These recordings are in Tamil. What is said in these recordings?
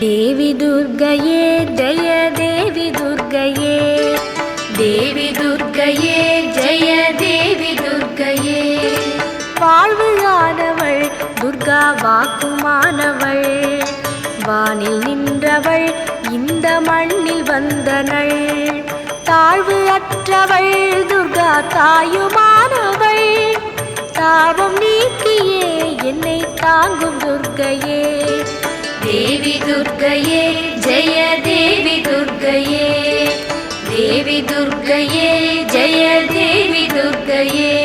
தேவி துர்க்கையே ஜெய தேவி துர்க்கையே தேவி துர்க்கையே ஜெய தேவி துர்க்கையே வாழ்வுயானவள் துர்கா வாக்குமானவள். வானில் நின்றவள் இந்த மண்ணில் வந்தனள். தாழ்வு அற்றவள் துர்கா தாயுமானவள். தாபம் நீக்கியே என்னை தாங்கும் துர்க்கையே தேவி துர்க்கையே ஜெய தேவி துர்க்கையே. தேவி துர்க்கையே ஜெய தேவி துர்க்கையே.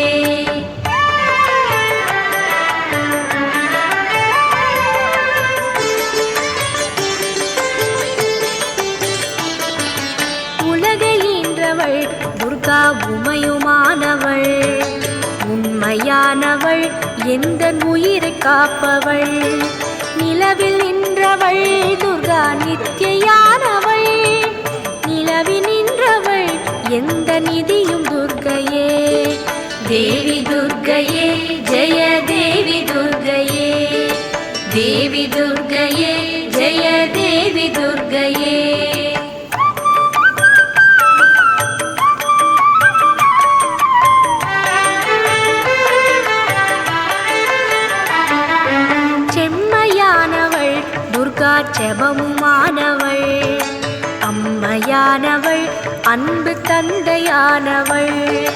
உலகை துர்கா உமையுமானவள். உண்மையானவள் எந்த உயிரை காப்பவள்? நிலவில் நின்றவள் துர்கா நித்தியானவள் நிலவி நின்றவள் எந்த நிதியும் துர்கையே. தேவி துர்கையே ஜெய தேவி துர்கையே. தேவி துர்கையே ஜெய தேவி துர்கையே. துர்கா அம்மையானவள் அன்பு தந்தையானவள்.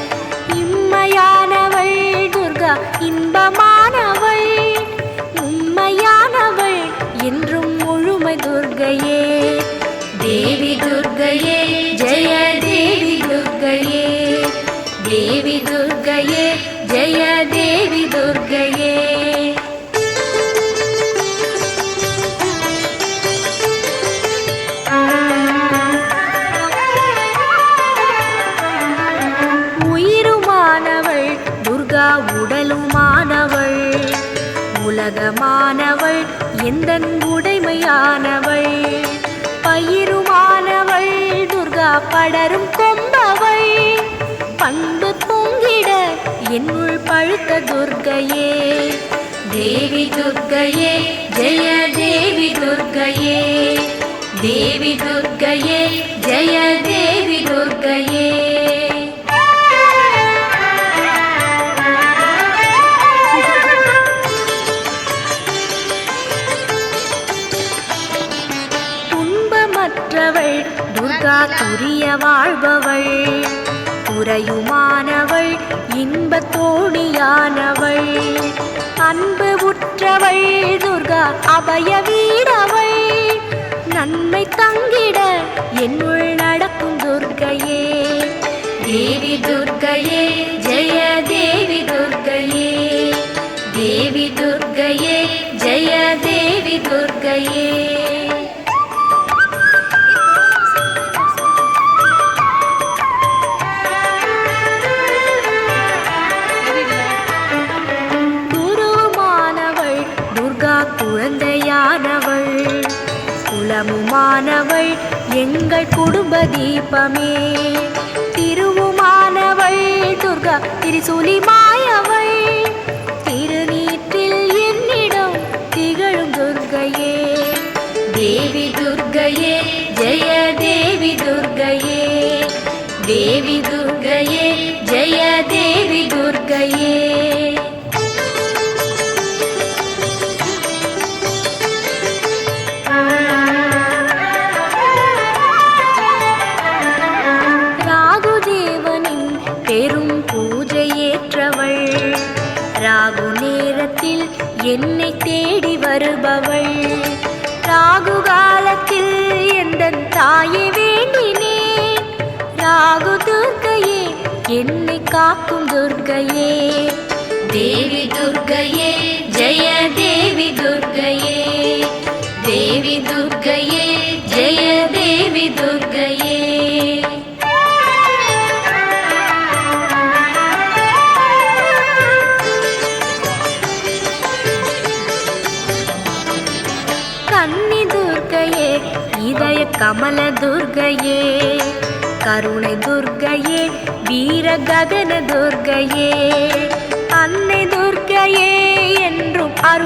இம்மையானவள் துர்கா இன்பமானவள். உண்மையானவள் என்றும் முழுமை துர்கையே. தேவி துர்கையே ஜெய தேவி துர்கையே. தேவி துர்கையே ஜெய தேவி துர்கையே. உலகமானவள் எந்த உடைமையானவள்? பயிருமானவள் துர்கா படரும் கொம்பவள். பண்பு பொங்கிட என்னுள் பழுத்த துர்கையே. தேவி துர்கையே ஜெய தேவி துர்கையே. தேவி துர்கையே ஜெய தேவி துன்பமற்றவள் துர்கா துரிய வாழ்பவள். குறையுமானவள் இன்பத் தோணியானவள் அன்பு உற்றவள் துர்கா அபய வீரவள் நன்மை தங்கிட என்னுள் நடக்கும் துர்கையே. தேவி துர்கையே ஜெய தேவி துர்கையே. தேவி துர்க்கையே ஜெய தேவி துர்கையே. குலமுமானவள் எங்கள் குடும்ப தீபமே. திருவுமானவள் துர்கா திரிசூலி மாயவள் திருநீற்றில் என்னிடம் திகழும் துர்கையே. தேவி துர்கையே ஜெய தேவி துர்கையே. தேவி துர்கையே ஜெய தேவி துர்கையே. ராகுதேவனின் பூஜையேற்றவள். ராகு நேரத்தில் என்னை தேடி வருபவள். ராகு காலத்தில் எந்த தாயை வேண்டினேன் ராகு துர்க்கையே என்னை காக்கும் துர்க்கையே. தேவி துர்க்கையே ஜெய கமல துர்கையே கருணை துர்கையே வீர ககன துர்கையே அன்னை துர்கையே என்றும் அரு